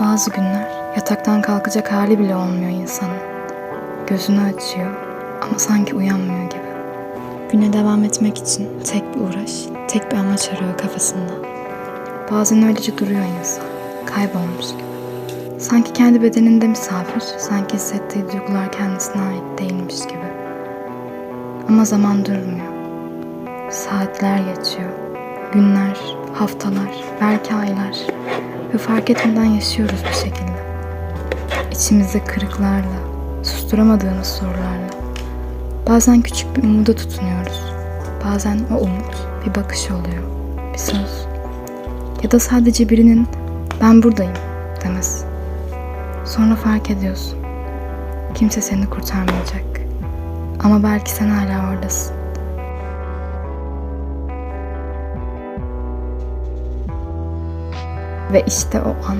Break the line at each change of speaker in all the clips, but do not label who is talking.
Bazı günler yataktan kalkacak hali bile olmuyor insanın. Gözünü açıyor ama sanki uyanmıyor gibi. Güne devam etmek için tek bir uğraş, tek bir amaç arıyor kafasında. Bazen öylece duruyor insan, kaybolmuş gibi. Sanki kendi bedeninde misafir, sanki hissettiği duygular kendisine ait değilmiş gibi. Ama zaman durmuyor. Saatler geçiyor. Günler, haftalar, belki aylar. Ve fark etmeden yaşıyoruz bir şekilde. İçimizde kırıklarla, susturamadığımız sorularla. Bazen küçük bir umuda tutunuyoruz. Bazen o umut bir bakış oluyor, bir söz. Ya da sadece birinin ben buradayım demesi. Sonra fark ediyorsun. Kimse seni kurtarmayacak. Ama belki sen hala oradasın. Ve işte o an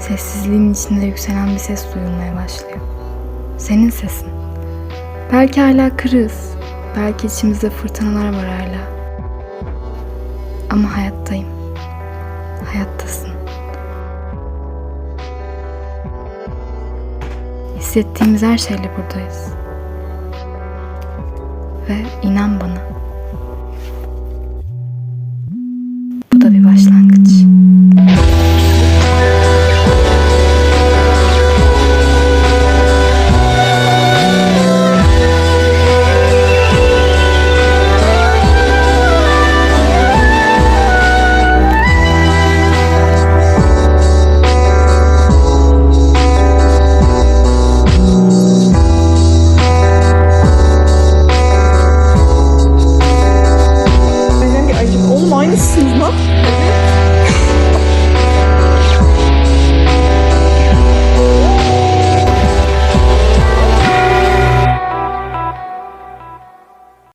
sessizliğin içinde yükselen bir ses duyulmaya başlıyor. Senin sesin. Belki hala kırığız. Belki içimizde fırtınalar var hala. Ama hayattayım. Hayattasın. Hissettiğimiz her şeyle buradayız. Ve inan bana.
Siz? Evet.